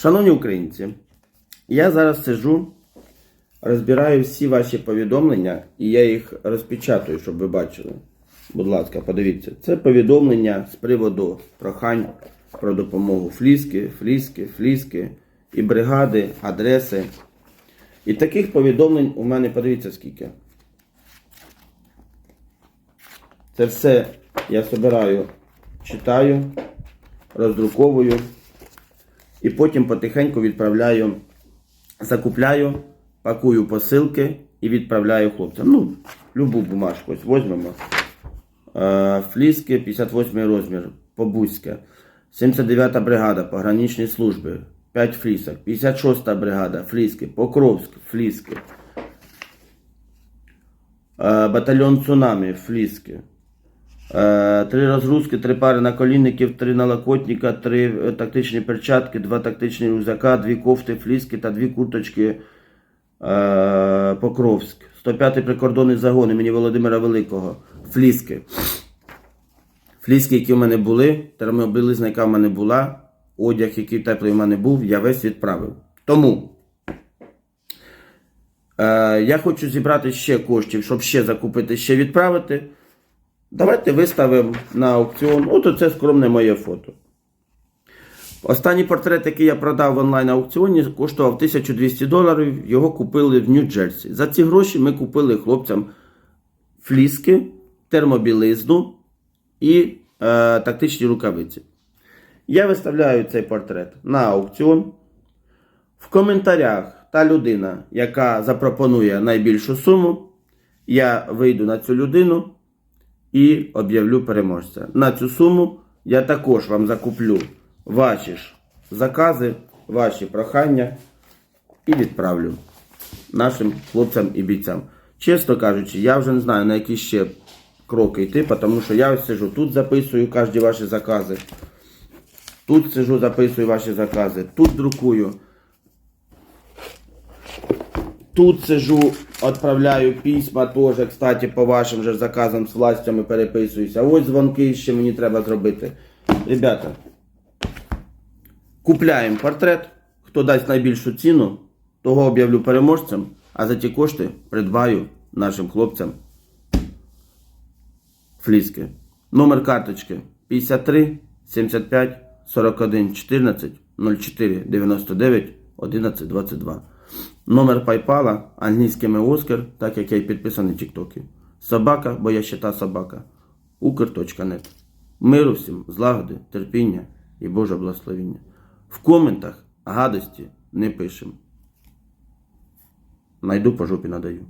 Шановні українці, я зараз сижу, розбираю всі ваші повідомлення і я їх розпечатую, щоб ви бачили. Будь ласка, подивіться. Це повідомлення з приводу прохань про допомогу фліски, фліски, фліски і бригади, адреси. І таких повідомлень у мене подивіться скільки. Це все я збираю, читаю, роздруковую і потім потихеньку відправляю, закупляю, пакую посилки і відправляю хлопцям. Ну, любу бумажку ось візьмемо. Е, Фліски 58 розмір, Побузьке. 79 бригада пограничної служби. 5 флісок. 56 бригада, фліски. Покровськ, фліски. Е, Батальйон Цунамі, фліски. Е, Три розгрузки, три пари наколінників, три налокотника, три е, тактичні перчатки, два тактичні рюкзака, дві кофти, фліски та дві курточки е, Покровськ. 105-й прикордонний загон імені Володимира Великого. Фліски. Фліски, які в мене були, термобілизна, яка в мене була, одяг, який теплий в мене був, я весь відправив. Тому е, я хочу зібрати ще коштів, щоб ще закупити, ще відправити. Давайте виставимо на аукціон. От оце скромне моє фото. Останній портрет, який я продав в онлайн-аукціоні, коштував 1200 доларів. Його купили в Нью-Джерсі. За ці гроші ми купили хлопцям фліски, термобілизну і е, тактичні рукавиці. Я виставляю цей портрет на аукціон. В коментарях та людина, яка запропонує найбільшу суму, я вийду на цю людину і об'явлю переможця. На цю суму я також вам закуплю ваші ж закази, ваші прохання і відправлю нашим хлопцям і бійцям. Чесно кажучи, я вже не знаю на які ще кроки йти, тому що я сижу тут записую кожні ваші закази. Тут сижу, записую ваші закази, тут друкую. Тут сижу, відправляю письма теж, кстати, по вашим же заказам з властями переписуюся. Ось дзвонки ще мені треба зробити. Ребята, купляємо портрет. Хто дасть найбільшу ціну, того об'явлю переможцем, а за ті кошти придбаю нашим хлопцям фліски. Номер карточки 53 75 41 14 04 99 11 22. Номер пайпала англійськими Оскар, так як я й підписаний в Тіктокі. Собака, бо я ще та собака. Укр.нет. Миру всім, злагоди, терпіння і Боже благословіння. В коментах гадості не пишемо. Найду по жопі надаю.